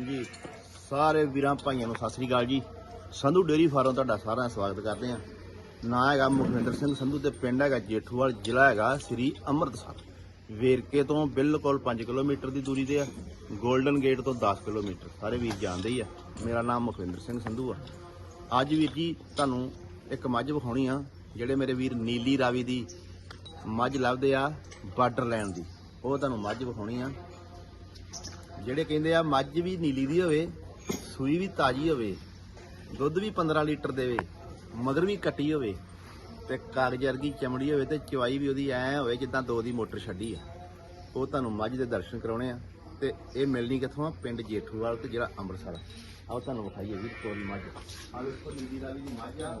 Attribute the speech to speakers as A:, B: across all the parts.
A: ਹਾਂਜੀ। ਸਾਰੇ ਵੀਰਾਂ ਭਾਈਆਂ ਨੂੰ ਸਤਿ ਸ੍ਰੀ ਅਕਾਲ ਜੀ। ਸੰਧੂ ਡੇਰੀ ਫਾਰਮ ਤੁਹਾਡਾ ਸਾਰਿਆਂ ਦਾ ਸਵਾਗਤ ਕਰਦੇ ਹਾਂ। ਨਾਂ ਹੈਗਾ ਮੁਖਵਿੰਦਰ ਸਿੰਘ ਸੰਧੂ ਤੇ ਪਿੰਡ ਹੈਗਾ ਜੇਠੂਵਾਲ, ਜ਼ਿਲ੍ਹਾ ਹੈਗਾ ਸ੍ਰੀ ਅੰਮ੍ਰਿਤਸਰ। ਵੇਰਕੇ ਤੋਂ ਬਿਲਕੁਲ 5 ਕਿਲੋਮੀਟਰ ਦੀ ਦੂਰੀ ਤੇ ਆ। 골ਡਨ ਗੇਟ ਤੋਂ 10 ਕਿਲੋਮੀਟਰ। ਸਾਰੇ ਵੀਰ ਜਾਣਦੇ ਹੀ ਆ। ਮੇਰਾ ਨਾਮ ਮੁਖਵਿੰਦਰ ਸਿੰਘ ਸੰਧੂ ਆ। ਅੱਜ ਵੀਰ ਜੀ ਤੁਹਾਨੂੰ ਇੱਕ ਮੱਝ ਵਿਖਾਉਣੀ ਆ, ਜਿਹੜੇ ਮੇਰੇ ਵੀਰ ਨੀਲੀ ਰਾਵੀ ਦੀ ਮੱਝ ਲੱਭਦੇ ਆ ਬਾਰਡਰ ਲੈਣ ਦੀ। ਉਹ ਤੁਹਾਨੂੰ ਮੱਝ ਵਿਖਾਉਣੀ ਆ। ਜਿਹੜੇ ਕਹਿੰਦੇ ਆ ਮੱਝ ਵੀ ਨੀਲੀ ਦੀ ਹੋਵੇ, ਸੂਈ ਵੀ ਤਾਜੀ ਹੋਵੇ, ਦੁੱਧ ਵੀ 15 ਲੀਟਰ ਦੇਵੇ ਮਦਰ ਵੀ ਕੱਟੀ ਹੋਵੇ ਤੇ ਕਾਗਜ਼ ਵਰਗੀ ਚਮੜੀ ਹੋਵੇ ਤੇ ਚਵਾਈ ਵੀ ਉਹਦੀ ਐ ਹੋਵੇ ਜਿੱਦਾਂ ਦੋ ਦੀ ਮੋਟਰ ਛੱਡੀ ਆ। ਉਹ ਤੁਹਾਨੂੰ ਮੱਝ ਦੇ ਦਰਸ਼ਨ ਕਰਾਉਣੇ ਆ ਤੇ ਇਹ ਮਿਲਣੀ ਕਿੱਥੋਂ ਆ? ਪਿੰਡ ਜੇਠੂਵਾਲ ਤੇ ਜਿਹੜਾ ਅੰਮ੍ਰਿਤਸਰ ਆਓ ਤੁਹਾਨੂੰ ਵਿਖਾਈਏ ਵੀ ਕੋਲ ਮੱਝ। ਆ ਵੇਖੋ ਨੀਲੀ ਰਾਵੀ ਦੀ ਮੱਝ ਆ।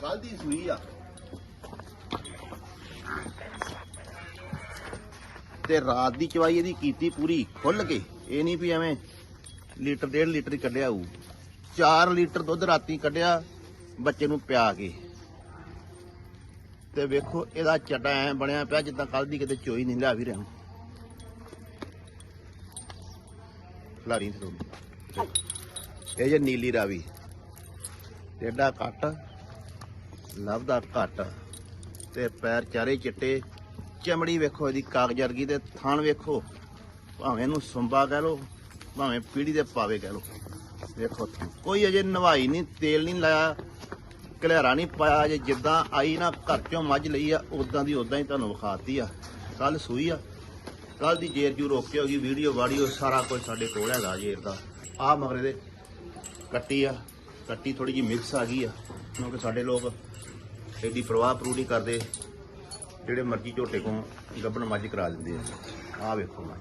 A: ਕੱਲ ਦੀ ਸੂਈ ਆ। ਤੇ ਰਾਤ ਦੀ ਚਵਾਈ ਇਹਦੀ ਕੀਤੀ ਪੂਰੀ ਖੁੱਲ ਕੇ। ਇਹ ਨਹੀਂ ਵੀ ਐਵੇਂ ਲੀਟਰ ਡੇਢ ਲੀਟਰ ਹੀ ਕੱਢਿਆ ਹੋਊ। 4 ਲੀਟਰ ਦੁੱਧ ਰਾਤੀ ਕੱਢਿਆ, ਬੱਚੇ ਨੂੰ ਪਿਆ ਕੇ। ਤੇ ਵੇਖੋ, ਇਹਦਾ ਚੱਡਾ ਐ ਬਣਿਆ ਪਿਆ ਜਿੱਦਾਂ ਕੱਲ ਦੀ ਕਿਤੇ ਚੋਈ ਨਹੀਂ ਲਿਆ ਵੀ ਰਿਹਾ ਖਲਾਰੀ ਤੇ ਇਹ ਜੇ ਨੀਲੀ ਰਾਵੀ। ਟੇਡਾ ਕੱਟ ਲੱਭਦਾ ਘੱਟ। ਤੇ ਪੈਰ ਚਾਰੇ ਚਿੱਟੇ। ਚਮੜੀ ਵੇਖੋ, ਇਹਦੀ ਕਾਗਜ਼ਰਗੀ ਦੇ ਤੇ ਥਣ ਵੇਖੋ। ਭਾਵੇਂ ਇਹਨੂੰ ਸੁੰਬਾ ਕਹਿ ਲੋ ਭਾਵੇਂ ਪੀੜੀ ਦੇ ਪਾਵੇ ਕਹਿ ਲੋ ਵੇਖੋ ਕੋਈ ਅਜੇ ਨਵਾਈ ਨਹੀਂ, ਤੇਲ ਨਹੀਂ ਲਾਇਆ ਕਲਿਆਰਾ ਨਹੀਂ ਪਾਇਆ, ਅਜੇ ਜਿੱਦਾਂ ਆਈ ਨਾ, ਘਰ ਚੋਂ ਮੱਝ ਲਈ ਆ ਉਦਾਂ ਦੀ ਉਦਾਂ ਹੀ ਤੁਹਾਨੂੰ ਵਿਖਾਤੀ ਆ। ਕੱਲ ਸੂਈ ਆ। ਕੱਲ ਦੀ ਜੇਰ ਜੂ ਰੋਕ ਕੇ ਹੋਗੀ, ਵੀਡੀਓ ਵਾਡੀਓ ਸਾਰਾ ਕੁਝ ਸਾਡੇ ਕੋਲ ਹੈਗਾ ਜੇਰ ਦਾ। ਆ ਮਗਰੇ ਦੇ ਕੱਟੀ ਆ, ਕੱਟੀ ਥੋੜੀ ਜਿਹੀ ਮਿਕਸ ਆ ਗਈ ਆ। ਕਿਉਂਕਿ ਸਾਡੇ ਲੋਕ ਇਹਦੀ ਪ੍ਰਵਾਹ ਪ੍ਰੂ ਨਹੀਂ ਕਰਦੇ। ਜਿਹੜੇ ਮਰਜ਼ੀ ਝੋਟੇ ਕੋਲ ਗੱਬਣ ਮੱਝ ਕਰਾ ਦਿੰਦੇ ਆ। ਆ ਵੇਖੋ ਮੱਝ।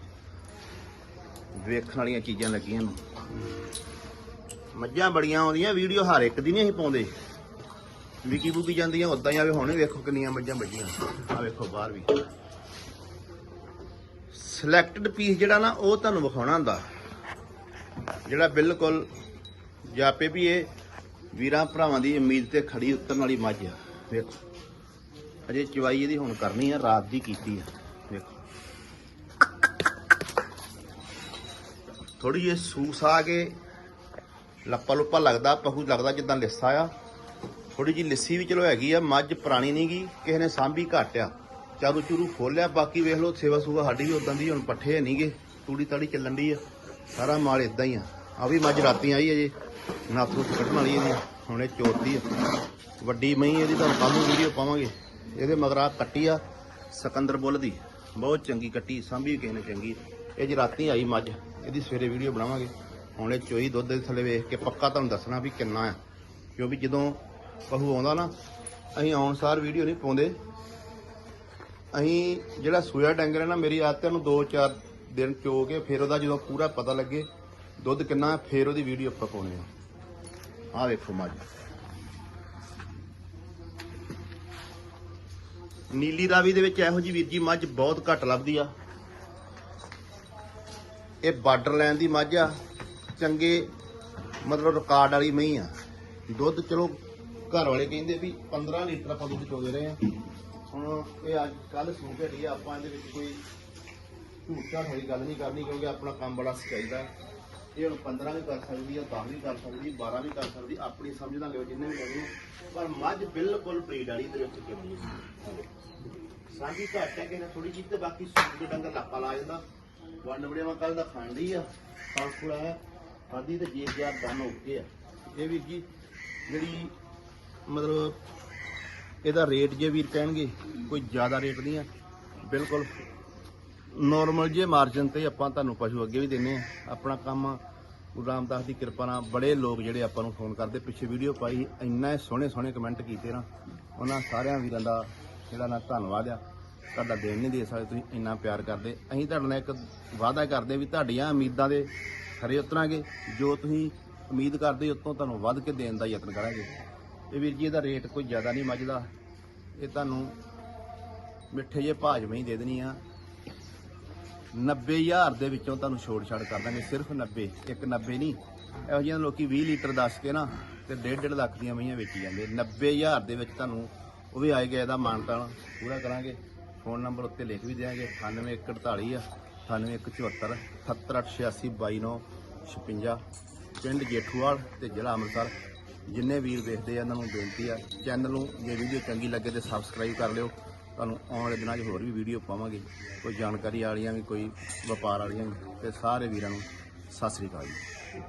A: ਵੇਖਣ ਵਾਲੀਆਂ ਚੀਜ਼ਾਂ ਲੱਗੀਆਂ ਮੱਝਾਂ ਬੜੀਆਂ ਆਉਂਦੀਆਂ, ਵੀਡੀਓ ਹਰ ਇੱਕ ਦੀ ਨਹੀਂ ਅਸੀਂ ਪਾਉਂਦੇ। ਵਿਕੀ ਬੁਕੀ ਜਾਂਦੀਆਂ ਉਦਾਂ ਹੀ ਆਵੇ ਹੁਣ ਵੇਖੋ ਕਿੰਨੀਆਂ ਮੱਝਾਂ ਵੱਡੀਆਂ। ਆ ਵੇਖੋ ਬਾਹਰ ਵੀ। ਸਿਲੈਕਟਡ ਪੀਸ ਜਿਹੜਾ ਨਾ, ਉਹ ਤੁਹਾਨੂੰ ਵਿਖਾਉਣਾ ਹੁੰਦਾ। ਜਿਹੜਾ ਬਿਲਕੁਲ ਜਾਪੇ ਵੀ ਇਹ ਵੀਰਾਂ ਭਰਾਵਾਂ ਦੀ ਉਮੀਦ ਤੇ ਖੜੀ ਉਤਰਨ ਵਾਲੀ ਮੱਝ ਆ। ਵੇਖੋ। ਅਜੇ ਚਵਾਈ ਇਹਦੀ ਹੁਣ ਕਰਨੀ ਆ, ਰਾਤ ਦੀ ਕੀਤੀ ਆ। ਵੇਖੋ ਥੋੜੀ ਜਿਹੀ ਸੂਸ ਆ ਕੇ ਲੱਪਾ ਲੁੱਪਾ ਲੱਗਦਾ, ਪਹੂ ਲੱਗਦਾ ਜਿੱਦਾਂ ਲਿੱਸਾ ਆ। ਥੋੜੀ ਜਿਹੀ ਲਿੱਸੀ ਵੀ ਚਲੋ ਹੈਗੀ ਆ, ਮੱਝ ਪੁਰਾਣੀ ਨਹੀਂ ਗੀ, ਕਿਸੇ ਨੇ ਸਾਂਭੀ ਘੱਟ ਆ ਚਾਰੂ ਚੂਰੂ ਖੋਲਿਆ ਬਾਕੀ ਵੇਖ ਲਓ, ਸੇਵਾ ਸੂਵਾ ਸਾਡੀ ਵੀ ਉਦਾਂ ਦੀ ਹੁਣ ਪੱਠੇ ਨਹੀਂਗੇ ਤੂੜੀ ਤਾੜੀ ਚੱਲਣ ਦੀ ਆ। ਸਾਰਾ ਮਾਲ ਇਦਾਂ ਹੀ ਆ। ਆ ਵੀ ਮੱਝ ਰਾਤੀ ਆਈ ਅਜੇ, ਨਾਥੂ ਕੱਢਣ ਵਾਲੀ ਇਹਦੀ, ਹੁਣੇ ਚੋਤੀ ਆ। ਵੱਡੀ ਮਹੀਂ ਇਹਦੀ ਤੁਹਾਨੂੰ ਕੱਲ ਨੂੰ ਵੀਡੀਓ ਪਾਵਾਂਗੇ। ਇਹਦੇ ਮਗਰਾ ਕੱਟੀ ਆ ਸਿਕੰਦਰ ਬੁੱਲ ਦੀ। ਬਹੁਤ ਚੰਗੀ ਕੱਟੀ ਸਾਂਭੀ ਕਿਸੇ ਨੇ ਚੰਗੀ। ਇਹ ਜੀ ਰਾਤੀ ਆਈ ਮੱਝ ਇਹਦੀ ਸਵੇਰੇ ਵੀਡੀਓ ਬਣਾਵਾਂਗੇ। ਹੁਣ ਇਹ ਚੋਈ ਦੁੱਧ ਦੇ ਥੱਲੇ ਵੇਖ ਕੇ ਪੱਕਾ ਤੁਹਾਨੂੰ ਦੱਸਣਾ ਵੀ ਕਿੰਨਾ ਆ। ਕਿਉਂਕਿ ਜਦੋਂ ਪਹੂ ਆਉਂਦਾ ਨਾ ਅਸੀਂ ਆਉਣ ਸਾਰ ਵੀਡੀਓ ਨਹੀਂ ਪਾਉਂਦੇ। ਅਸੀਂ ਜਿਹੜਾ ਸੂਆ ਡੰਗਰ ਹੈ ਨਾ ਮੇਰੀ ਆਦਤ ਨੂੰ 2-4 ਦਿਨ ਚੋ ਕੇ ਫਿਰ ਉਹਦਾ ਜਦੋਂ ਪੂਰਾ ਪਤਾ ਲੱਗੇ ਦੁੱਧ ਕਿੰਨਾ ਹੈ, ਫਿਰ ਉਹਦੀ ਵੀਡੀਓ ਆਪਾਂ ਪਾਉਣੇ ਆ ਆਹ ਵੇਖੋ ਮੱਝ। ਨੀਲੀ ਰਾਵੀ ਦੇ ਵਿੱਚ ਇਹੋ ਜੀ ਵੀਰ ਜੀ ਮੱਝ ਬਹੁਤ ਘੱਟ ਲੱਭਦੀ ਆ। ਇਹ ਬਾਰਡਰ ਲਾਈਨ ਦੀ ਮੱਝ ਆ। ਚੰਗੇ ਮਤਲਬ ਰਿਕਾਰਡ ਵਾਲੀ ਮਹੀਂ ਆ। ਦੁੱਧ ਚਲੋ ਘਰ ਵਾਲੇ ਕਹਿੰਦੇ ਵੀ 15 ਲੀਟਰ ਆਪਾਂ ਦੁੱਧ ਚੋਦੇ ਰਹੇ ਆ। ਹੁਣ ਇਹ ਅੱਜ ਕੱਲ ਸੂਟ ਘਟੀ ਆ, ਆਪਾਂ ਇਹਦੇ ਵਿੱਚ ਕੋਈ ਝੂਠ ਝਾਠ ਵਾਲੀ ਗੱਲ ਨਹੀਂ ਕਰਨੀ ਕਿਉਂਕਿ ਆਪਣਾ ਕੰਮ ਬੜਾ ਸਚਾਈ ਦਾ ਇਹ ਹੁਣ 15 ਵੀ ਕਰ ਸਕਦੀ ਆ 10 ਵੀ ਕਰ ਸਕਦੀ 12 ਵੀ ਕਰ ਸਕਦੀ, ਆਪਣੀ ਸਮਝ ਨਾਲ ਲਿਓ ਜਿੰਨੇ ਵੀ ਕਰਨੀ ਪਰ ਮੱਝ ਬਿਲਕੁਲ ਪ੍ਰੀਡ ਵਾਲੀ ਤੇ ਵਿੱਚ ਕਿਉਂ ਸਾਂਝੀ ਘੱਟ ਹੈ ਕਿ ਨਾ ਥੋੜੀ ਜਿਹੀ ਤੇ ਬਾਕੀ ਸੂਟ ਦੇ ਡੰਗਰ ਲਾਪਾ ਲਾ ਜਾਂਦਾ ਵੰਡ ਬੜਿਆ ਮੈਂ ਕੱਲ ਦਾ ਖਾਂਦੀ ਆ ਕਾਂਸੂੜਾ ਹੈ ਖਾਦੀ ਤੇ ਜੀਰ ਜਿਆ ਦਨ ਓਕੇ ਆ। ਇਹ ਵੀਰ ਜੀ ਜਿਹੜੀ ਮਤਲਬ ਇਹਦਾ ਰੇਟ ਜੇ ਵੀਰ ਕਹਿਣਗੇ, ਕੋਈ ਜ਼ਿਆਦਾ ਰੇਟ ਨਹੀਂ ਆ, ਬਿਲਕੁਲ ਨਾਰਮਲ ਜੇ ਮਾਰਜਨ ਤੇ ਆਪਾਂ ਤੁਹਾਨੂੰ ਪਸ਼ੂ ਅੱਗੇ ਵੀ ਦਿੰਨੇ ਆ। ਆਪਣਾ ਕੰਮ ਗੁਰੂ ਰਾਮਦਾਸ ਦੀ ਕਿਰਪਾ ਨਾਲ ਬੜੇ ਲੋਕ ਜਿਹੜੇ ਆਪਾਂ ਨੂੰ ਫੋਨ ਕਰਦੇ। ਪਿੱਛੇ ਵੀਡੀਓ ਪਾਈ ਇੰਨਾ ਸੋਹਣੇ ਸੋਹਣੇ ਕਮੈਂਟ ਕੀਤੇ ਨਾ। ਉਹਨਾਂ ਸਾਰਿਆਂ ਵੀਰਾਂ ਦਾ ਜਿਹੜਾ ਨਾ ਧੰਨਵਾਦ ਆ। ਤੁਹਾਡਾ ਦੇਣ ਨਹੀਂ ਦੇ ਸਕਦੇ ਤੁਸੀਂ ਇੰਨਾ ਪਿਆਰ ਕਰਦੇ। ਅਸੀਂ ਤੁਹਾਡੇ ਨਾਲ ਇੱਕ ਵਾਅਦਾ ਕਰਦੇ ਵੀ ਤੁਹਾਡੀਆਂ ਉਮੀਦਾਂ ਦੇ ਖਰੇ ਉਤਰਾਂਗੇ। ਜੋ ਤੁਸੀਂ ਉਮੀਦ ਕਰਦੇ ਹੋ, ਉਤੋਂ ਤੁਹਾਨੂੰ ਵੱਧ ਕੇ ਦੇਣ ਦਾ ਯਤਨ ਕਰਾਂਗੇ। ਇਹ ਵੀਰ ਜੀ ਇਹਦਾ ਰੇਟ ਕੋਈ ਜ਼ਿਆਦਾ ਨਹੀਂ ਮੱਝਦਾ। ਇਹ ਤੁਹਾਨੂੰ ਮਿੱਠੇ ਜਿਹੇ ਭਾਜਵੇਂ ਹੀ ਦੇ ਦੇਣੀ ਆ। 90000 ਦੇ ਵਿੱਚੋਂ ਤੁਹਾਨੂੰ ਛੋੜ ਛਾੜ ਕਰ ਦਾਂਗੇ, ਸਿਰਫ 90 ਇੱਕ 90 ਨਹੀਂ। ਇਹੋ ਜਿਹੀਆਂ ਲੋਕੀ 20 ਲੀਟਰ ਦੱਸ ਕੇ ਨਾ ਤੇ 1.5 ਲੱਖ ਦੀਆਂ ਮਈਆਂ ਵੇਚੀ ਜਾਂਦੇ। 90000 ਦੇ ਵਿੱਚ ਤੁਹਾਨੂੰ ਉਹ ਵੀ ਆਏਗਾ ਇਹਦਾ ਮਾਨਤਾਨ ਪੂਰਾ ਕਰਾਂਗੇ। ਫੋਨ ਨੰਬਰ ਉੱਤੇ ਲਿਖ ਵੀ ਦਿਆਂਗੇ 9848 ਆ 9174 78886 ਪਿੰਡ ਜੇਠੂਵਾਲ ਤੇ ਜ਼ਿਲ੍ਹਾ ਅੰਮ੍ਰਿਤਸਰ, ਜਿੰਨੇ ਵੀਰ ਦੇਖਦੇ ਆ, ਇਹਨਾਂ ਨੂੰ ਬੇਨਤੀ ਆ, ਚੈਨਲ ਨੂੰ ਜੇ ਵੀਡੀਓ ਚੰਗੀ ਲੱਗੇ ਤੇ ਸਬਸਕ੍ਰਾਈਬ ਕਰ ਲਿਓ। ਤੁਹਾਨੂੰ ਆਉਣ ਵਾਲੇ ਦਿਨਾਂ 'ਚ ਹੋਰ ਵੀ ਵੀਡੀਓ ਪਾਵਾਂਗੇ। ਕੋਈ ਜਾਣਕਾਰੀ ਵਾਲੀਆਂ ਵੀ, ਕੋਈ ਵਪਾਰ ਵਾਲੀਆਂ ਵੀ। ਤੇ ਸਾਰੇ ਵੀਰਾਂ ਨੂੰ ਸਤਿ ਸ੍ਰੀ ਅਕਾਲ ਜੀ।